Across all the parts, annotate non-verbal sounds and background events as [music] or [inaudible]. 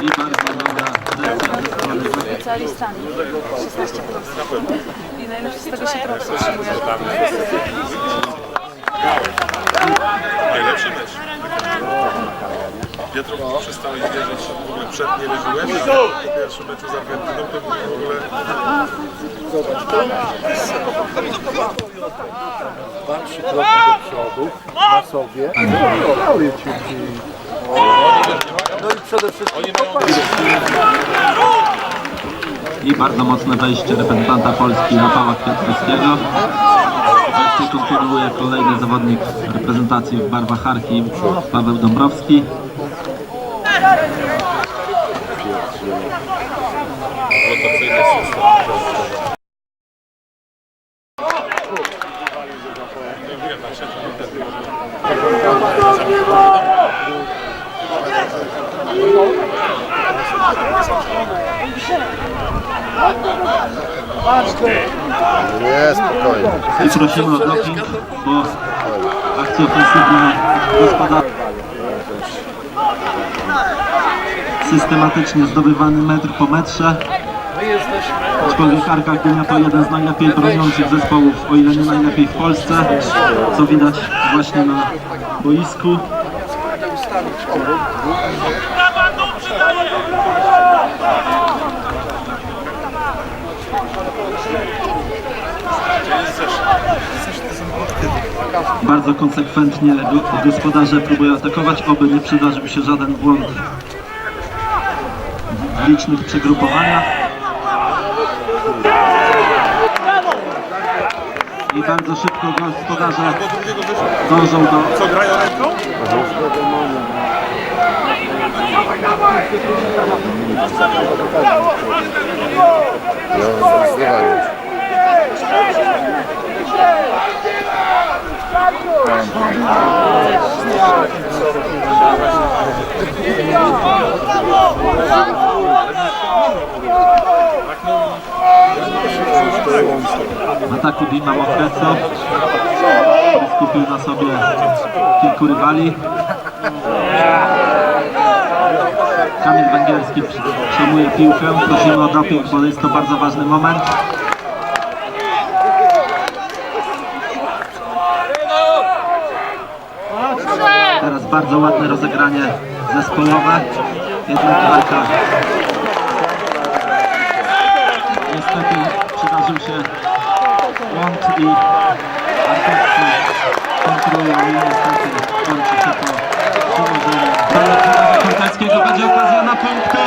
I bardzo dobra decyzja ze strony. Specjalistami. 16 plus. I najlepszy z tego się teraz utrzymuje. Najlepszy mecz. Pietrów przestałeś wierzyć w ogóle przed nie wierzyłeś. Po pierwszym meczu z Argentyną to w ogóle dwa, trzy kroki do przodu na sobie. Dały ci No i przede wszystkim I bardzo mocne wejście reprezentanta Polski Rafała Kwiatkowskiego. Wreszcie kontynuuje kolejny zawodnik reprezentacji w barwach Charki Paweł Dąbrowski. Prosimy o doping, bo akcje ofensywne gospodarcze systematycznie zdobywany metr po metrze. Aczkolwiek Arka Gdynia to jeden z najlepiej broniących zespołów, o ile nie najlepiej w Polsce, co widać właśnie na boisku. Bardzo konsekwentnie go- gospodarze próbują atakować, oby nie przydarzył się żaden błąd w licznych przegrupowaniach. I bardzo szybko gospodarze dążą do co grają ręką? No, zdecydowanie. W ataku Dima Mokreco. Skupił na sobie kilku rywali. Kamil Węgierski przejmuje piłkę. Prosimy o doping, bo jest to bardzo ważny moment. Teraz bardzo ładne rozegranie zespołowe. Jednak walka niestety przydarzył się błąd i Artowcy kontrują i niestety kończy się to przyłożeniem. Do Korteckiego będzie okazja na punkty.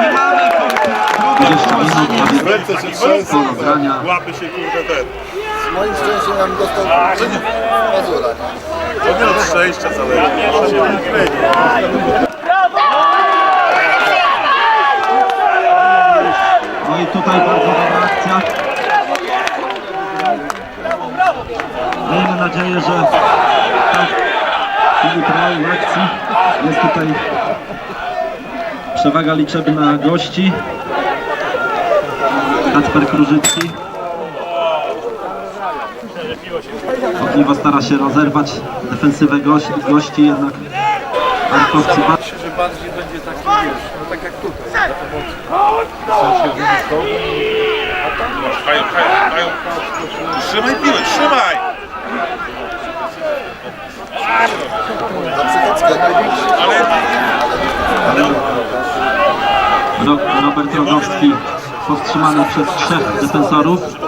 Nie mamy punktu. 20 minut, a więc Ręce się trzęsą. pole grania. Łapy się kurde ten. Z moim szczęściem nam dostał Mazura. To nie od szczęścia zależy. No i tutaj bardzo dobra akcja. Miejmy nadzieję, że tak w akcji jest tutaj przewaga liczebna gości. Kacper Krużycki. Ogniwo stara się rozerwać defensywę gości, gości jednak Arkowcy Myślę, że bardziej będzie taki, wiesz, no tak jak tutaj, za pomocą. W sensie wyników. Hają, hają, hają. Trzymaj piłę, trzymaj! Ale Ro Robert Rogowski powstrzymany przez trzech defensorów.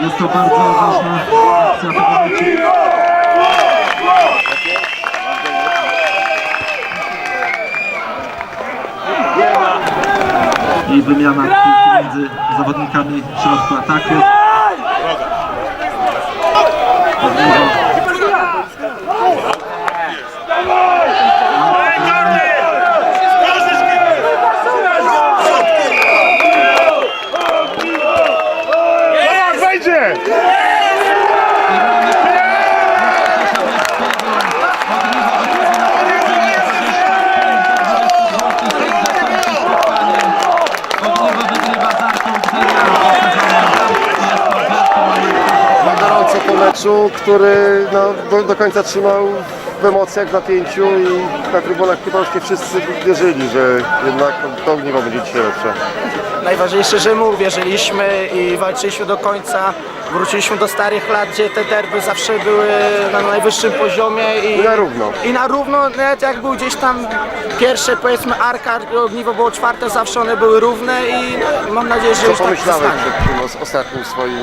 Jest to bardzo ważna akcja tego meczu. I wymiana piłki między zawodnikami w środku ataku. Meczu, który no, do, do końca trzymał w emocjach, w napięciu i na trybunach chyba wszyscy wierzyli, że jednak to ogniwo będzie dzisiaj lepsze. Najważniejsze, że mu uwierzyliśmy i walczyliśmy do końca. Wróciliśmy do starych lat, gdzie te derby zawsze były na najwyższym poziomie i, na równo. I na równo, nawet jak był gdzieś tam pierwsze, powiedzmy, Arka, ogniwo było czwarte, zawsze one były równe i no, mam nadzieję, że Co już tak pomyślałeś zostanie. przed tym os- ostatnim swoim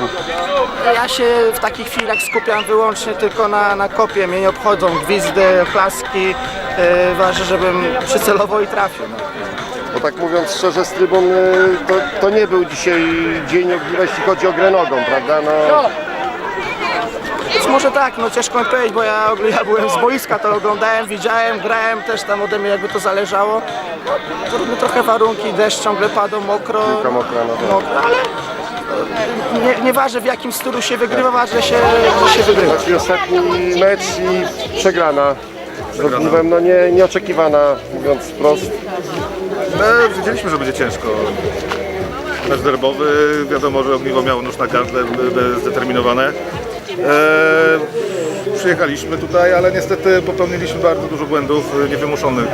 Ja się w takich chwilach skupiam wyłącznie tylko na, na kopie. Mnie nie obchodzą gwizdy, klaski. Yy, ważne, żebym przycelował i trafił. No. Tak mówiąc szczerze, z trybun to, to nie był dzisiaj dzień ogniwa, jeśli chodzi o grę nogą, prawda? No, Więc może tak, no ciężko mi powiedzieć, bo ja, ja byłem z boiska, to oglądałem, widziałem, grałem też tam ode mnie jakby to zależało. No, trudne trochę warunki, deszcz ciągle padał, mokro, Piłka mokra, no tak. mokro ale e, nie, nieważne w jakim stylu się wygrywa, ważne, że się, że się wygrywa. Znaczy ostatni mecz i przegrana z ogniwem, no nie, nieoczekiwana, mówiąc wprost. No, wiedzieliśmy, że będzie ciężko. Mecz derbowy, wiadomo, że ogniwo miało nóż na gardle, zdeterminowane. Eee, przyjechaliśmy tutaj, ale niestety popełniliśmy bardzo dużo błędów, e, niewymuszonych,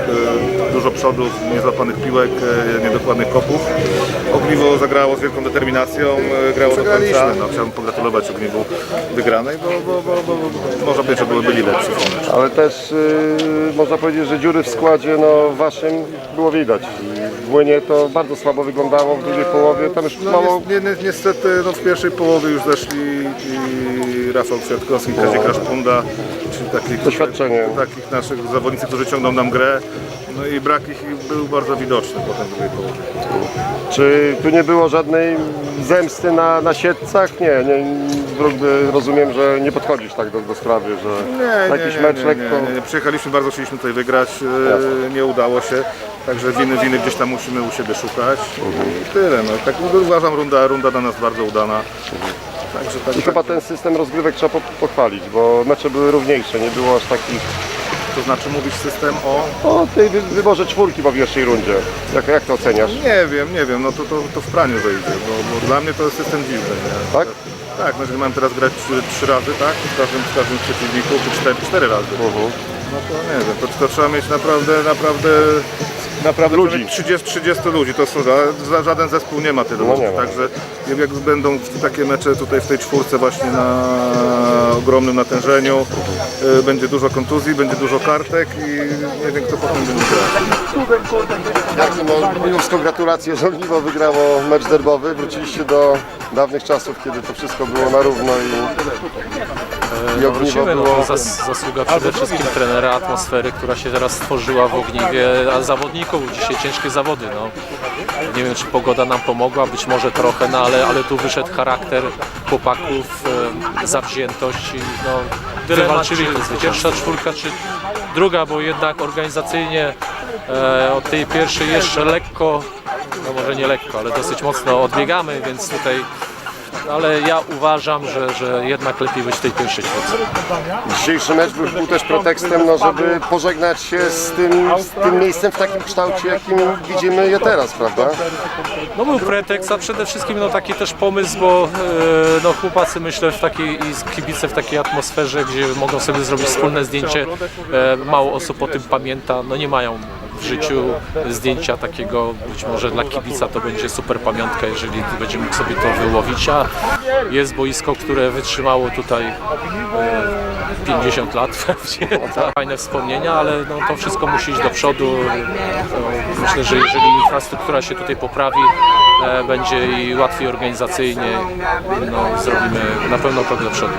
e, dużo przodów, niezłapanych piłek, e, niedokładnych kopów. Ogniwo zagrało z wielką determinacją, grało do końca. No, chciałbym pogratulować Ogniwu wygranej, bo, bo, bo, bo, bo można powiedzieć, że były byli lepsi. Ale też y, można powiedzieć, że dziury w składzie no, waszym było widać. W Młynie to bardzo słabo wyglądało w drugiej połowie, tam już No, mało... ni- ni- niestety no, w pierwszej połowie już zeszli i Rafał Kwiatkowski, Kazimierz Punda, czyli takich, Doświadczenie. takich naszych zawodnicy, którzy ciągną nam grę. No i brak ich był bardzo widoczny potem w drugiej połowie. Czy tu nie było żadnej zemsty na, na siedcach? Nie, nie rozumiem, że nie podchodzisz tak do, do sprawy, że jakiś mecz lekko... Nie, nie, nie. Przyjechaliśmy, bardzo chcieliśmy tutaj wygrać, e, nie udało się, także winy, winy gdzieś tam musimy u siebie szukać i tyle. No. Tak uważam, runda, runda dla nas bardzo udana. Także tak, I chyba ten system rozgrywek trzeba po- pochwalić, bo mecze były równiejsze, nie było aż takich... to znaczy mówisz system o... O tej wy- wyborze czwórki po pierwszej rundzie. Jak, jak to oceniasz? Nie wiem, nie wiem, no to, to, to w praniu wejdzie, bo, bo dla mnie to jest system dziwny. Nie? Tak? Tak, no jeżeli mam teraz grać trzy, trzy razy, tak? W każdym, w każdym przeciwniku, czy cztery, cztery razy. No to nie wiem, to, to trzeba mieć naprawdę, naprawdę, naprawdę Ludzi. trzeba mieć 30, 30 ludzi, to są, ża- ża- żaden zespół nie ma tyle No ludzi, nie ma. także jak jak będą takie mecze tutaj w tej czwórce właśnie na ogromnym natężeniu, y, będzie dużo kontuzji, będzie dużo kartek i nie wiem kto potem będzie grać. Jak no, Miłowsko gratulacje, że Ogniwo wygrało mecz derbowy. Wróciliście do dawnych czasów, kiedy to wszystko było na równo i, i Ogniwo Wrócimy, no było... to zas, zasługa przede wszystkim trenera, atmosfery, która się teraz stworzyła w Ogniwie, a zawodników, dzisiaj ciężkie zawody, no. Nie wiem, czy pogoda nam pomogła, być może trochę, no ale, ale tu wyszedł charakter chłopaków, e, zawziętość i no, tyle walczyli, pierwsza czwórka czy druga, bo jednak organizacyjnie e, od tej pierwszej jeszcze lekko, no może nie lekko, ale dosyć mocno odbiegamy, więc tutaj ale ja uważam, że, że jednak lepiej być w tej pierwszej czwórce. Dzisiejszy mecz był, był też pretekstem, no, żeby pożegnać się z tym, z tym miejscem w takim kształcie, jakim widzimy je teraz, prawda? No był pretekst, a przede wszystkim no, taki też pomysł, bo e, no, chłopacy myślę w takiej i kibice w takiej atmosferze, gdzie mogą sobie zrobić wspólne zdjęcie. E, mało osób o tym pamięta, no nie mają w życiu zdjęcia takiego, być może dla kibica to będzie super pamiątka, jeżeli będzie mógł sobie to wyłowić, a jest boisko, które wytrzymało tutaj e, 50 lat [laughs] pewnie, tak. fajne wspomnienia, ale no, to wszystko musi iść do przodu. To Myślę, że jeżeli infrastruktura się tutaj poprawi, e, będzie i łatwiej organizacyjnie, no, zrobimy na pewno krok do przodu.